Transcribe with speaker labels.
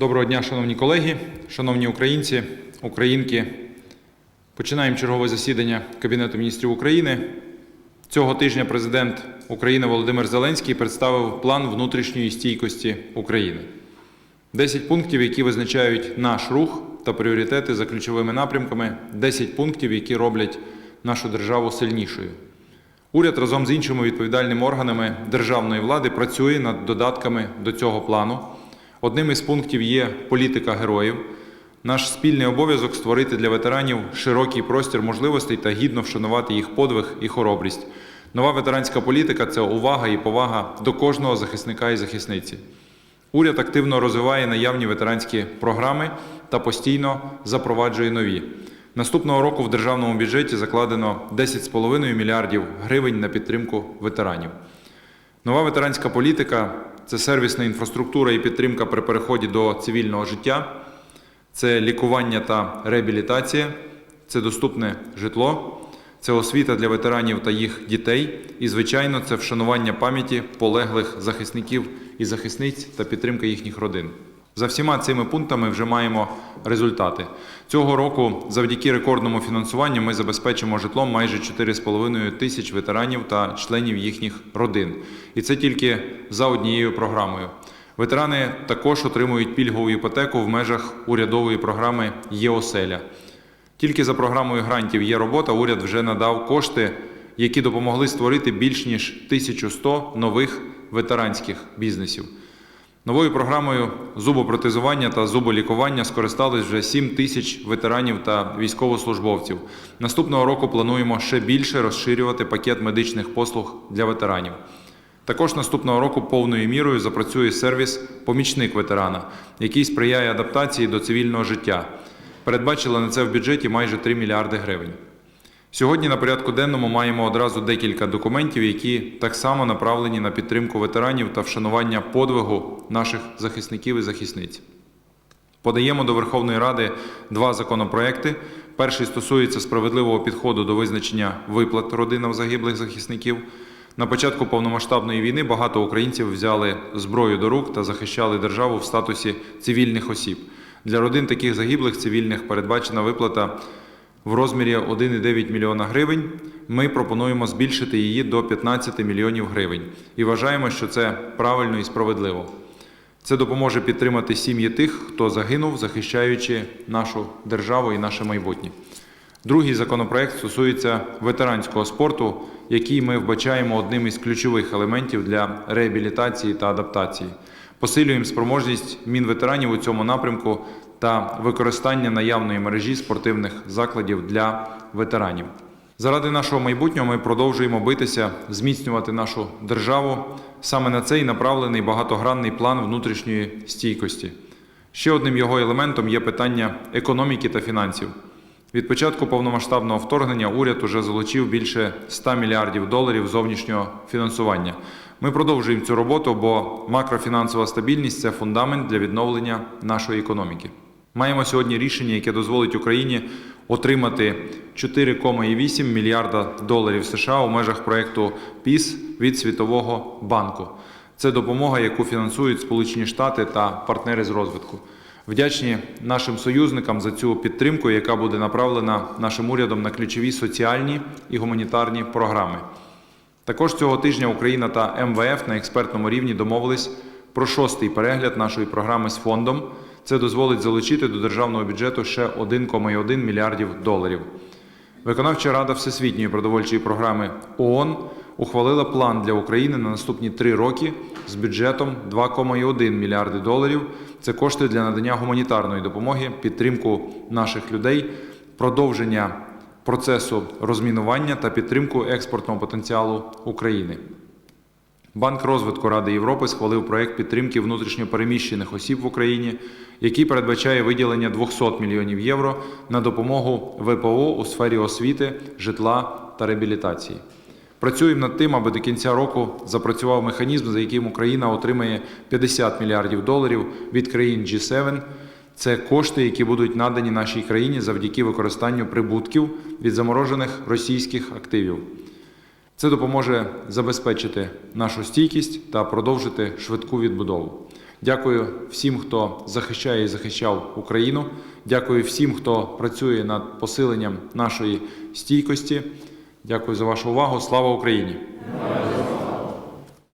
Speaker 1: Доброго дня, шановні колеги, шановні українці, українки. Починаємо чергове засідання Кабінету міністрів України. Цього тижня президент України Володимир Зеленський представив план внутрішньої стійкості України. 10 пунктів, які визначають наш рух та пріоритети за ключовими напрямками, 10 пунктів, які роблять нашу державу сильнішою. Уряд разом з іншими відповідальними органами державної влади працює над додатками до цього плану. Одним із пунктів є політика героїв. Наш спільний обов'язок створити для ветеранів широкий простір можливостей та гідно вшанувати їх подвиг і хоробрість. Нова ветеранська політика це увага і повага до кожного захисника і захисниці. Уряд активно розвиває наявні ветеранські програми та постійно запроваджує нові. Наступного року в державному бюджеті закладено 10,5 мільярдів гривень на підтримку ветеранів. Нова ветеранська політика це сервісна інфраструктура і підтримка при переході до цивільного життя, це лікування та реабілітація, це доступне житло, це освіта для ветеранів та їх дітей. І, звичайно, це вшанування пам'яті полеглих захисників і захисниць та підтримка їхніх родин. За всіма цими пунктами вже маємо результати. Цього року, завдяки рекордному фінансуванню, ми забезпечимо житлом майже 4,5 тисяч ветеранів та членів їхніх родин. І це тільки за однією програмою. Ветерани також отримують пільгову іпотеку в межах урядової програми «Є-оселя». Тільки за програмою грантів є робота. Уряд вже надав кошти, які допомогли створити більш ніж 1100 нових ветеранських бізнесів. Новою програмою зубопротезування та зуболікування скористались вже 7 тисяч ветеранів та військовослужбовців. Наступного року плануємо ще більше розширювати пакет медичних послуг для ветеранів. Також наступного року повною мірою запрацює сервіс Помічник ветерана, який сприяє адаптації до цивільного життя. Передбачили на це в бюджеті майже 3 мільярди гривень. Сьогодні на порядку денному маємо одразу декілька документів, які так само направлені на підтримку ветеранів та вшанування подвигу наших захисників і захисниць. Подаємо до Верховної Ради два законопроекти. Перший стосується справедливого підходу до визначення виплат родинам загиблих захисників. На початку повномасштабної війни багато українців взяли зброю до рук та захищали державу в статусі цивільних осіб. Для родин таких загиблих цивільних передбачена виплата в розмірі 1,9 мільйона гривень. Ми пропонуємо збільшити її до 15 мільйонів гривень і вважаємо, що це правильно і справедливо. Це допоможе підтримати сім'ї тих, хто загинув, захищаючи нашу державу і наше майбутнє. Другий законопроект стосується ветеранського спорту, який ми вбачаємо одним із ключових елементів для реабілітації та адаптації. Посилюємо спроможність мінветеранів у цьому напрямку та використання наявної мережі спортивних закладів для ветеранів. Заради нашого майбутнього ми продовжуємо битися, зміцнювати нашу державу. Саме на це і направлений багатогранний план внутрішньої стійкості. Ще одним його елементом є питання економіки та фінансів. Від початку повномасштабного вторгнення уряд уже залучив більше 100 мільярдів доларів зовнішнього фінансування. Ми продовжуємо цю роботу, бо макрофінансова стабільність це фундамент для відновлення нашої економіки. Маємо сьогодні рішення, яке дозволить Україні отримати 4,8 мільярда доларів США у межах проекту ПІС від Світового банку. Це допомога, яку фінансують Сполучені Штати та партнери з розвитку. Вдячні нашим союзникам за цю підтримку, яка буде направлена нашим урядом на ключові соціальні і гуманітарні програми. Також цього тижня Україна та МВФ на експертному рівні домовились про шостий перегляд нашої програми з фондом. Це дозволить залучити до державного бюджету ще 1,1 мільярдів доларів. Виконавча рада Всесвітньої продовольчої програми ООН ухвалила план для України на наступні три роки з бюджетом 2,1 мільярди доларів. Це кошти для надання гуманітарної допомоги, підтримку наших людей, продовження процесу розмінування та підтримку експортного потенціалу України. Банк розвитку Ради Європи схвалив проект підтримки внутрішньопереміщених осіб в Україні, який передбачає виділення 200 мільйонів євро на допомогу ВПО у сфері освіти, житла та реабілітації. Працюємо над тим, аби до кінця року запрацював механізм, за яким Україна отримає 50 мільярдів доларів від країн G7. Це кошти, які будуть надані нашій країні завдяки використанню прибутків від заморожених російських активів. Це допоможе забезпечити нашу стійкість та продовжити швидку відбудову. Дякую всім, хто захищає і захищав Україну. Дякую всім, хто працює над посиленням нашої стійкості. Дякую за вашу увагу. Слава Україні!